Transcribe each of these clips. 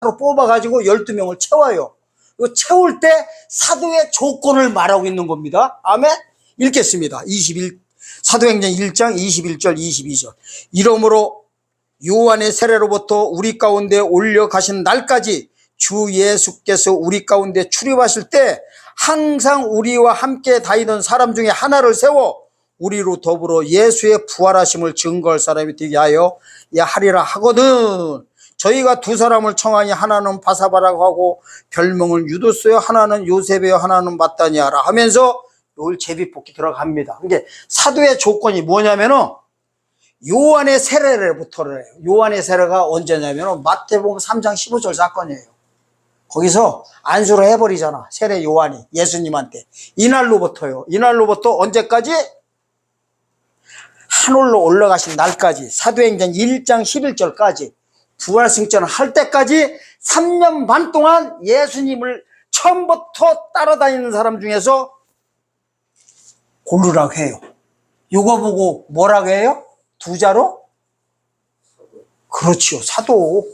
뽑아가지고 12명을 채워요. 그 채울 때 사도의 조건을 말하고 있는 겁니다. 아멘? 읽겠습니다. 21, 사도행전 1장 21절 22절. 이러므로 요한의 세례로부터 우리 가운데 올려 가신 날까지 주 예수께서 우리 가운데 출입하실 때 항상 우리와 함께 다니던 사람 중에 하나를 세워 우리로 더불어 예수의 부활하심을 증거할 사람이 되게 하여 하리라 하거든. 저희가 두 사람을 청하니 하나는 바사바라고 하고 별명을 유도스요 하나는 요셉이요 하나는 마따니아라 하면서 요 제비뽑기 들어갑니다. 이게 사도의 조건이 뭐냐면은 요한의 세례를부터를 해요. 요한의 세례가 언제냐면은 마태복음 3장 15절 사건이에요. 거기서 안수를 해버리잖아. 세례 요한이 예수님한테. 이날로부터요. 이날로부터 언제까지? 하늘로 올라가신 날까지 사도행전 1장 11절까지 부활승천을 할 때까지 3년 반 동안 예수님을 처음부터 따라다니는 사람 중에서 고르라고 해요. 이거 보고 뭐라고 해요? 두 자로? 그렇지요. 사도.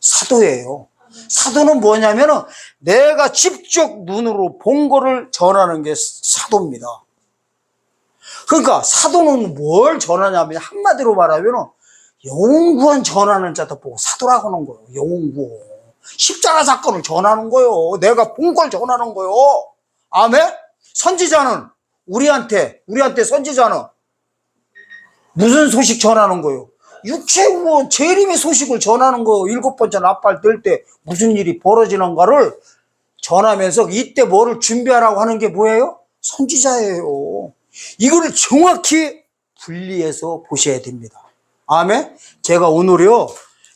사도예요. 사도는 뭐냐면은 내가 직접 눈으로 본 거를 전하는 게 사도입니다. 그러니까 사도는 뭘 전하냐면 한마디로 말하면 영구한 전하는 자도 보고 사도라고 하는 거예요. 영구. 십자가 사건을 전하는 거예요. 내가 본 걸 전하는 거예요. 아멘? 선지자는 우리한테 우리한테 선지자는 무슨 소식 전하는 거예요? 육체고 재림의 소식을 전하는 거 일곱 번째 나팔 뜰 때 무슨 일이 벌어지는가를 전하면서 이때 뭐를 준비하라고 하는 게 뭐예요? 선지자예요. 이거를 정확히 분리해서 보셔야 됩니다. 아멘? 제가 오늘요,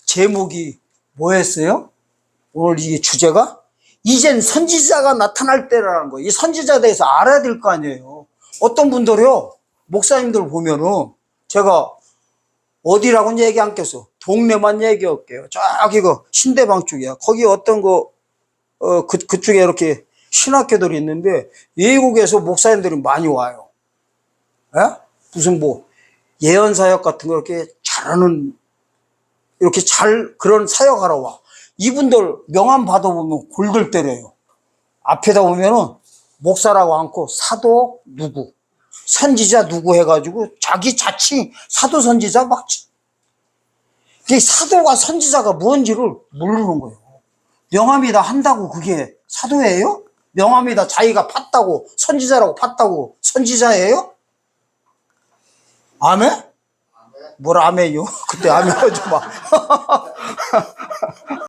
제목이 뭐였어요? 오늘 이 주제가? 이젠 선지자가 나타날 때라는 거예요. 이 선지자에 대해서 알아야 될 거 아니에요. 어떤 분들요, 목사님들 보면은 제가 어디라고는 얘기 안 겠어. 동네만 얘기할게요. 저기 그 신대방 쪽이야. 거기 어떤 거, 어, 그, 그쪽에 이렇게 신학교들이 있는데 외국에서 목사님들이 많이 와요. 예? 무슨 뭐 예언 사역 같은 거 이렇게 잘하는 이렇게 잘 그런 사역하러 와. 이분들 명함 받아보면 골들 때려요. 앞에다 보면은 목사라고 않고 사도 누구, 선지자 누구 해가지고 자기 자칭 사도 선지자 막 사도가 선지자가 뭔지를 모르는 거예요. 명함이 다 한다고 그게 사도예요? 명함이 다 자기가 팠다고 선지자라고 팠다고 선지자예요? 아멘? 뭘 아멘요? 그때 하지 마.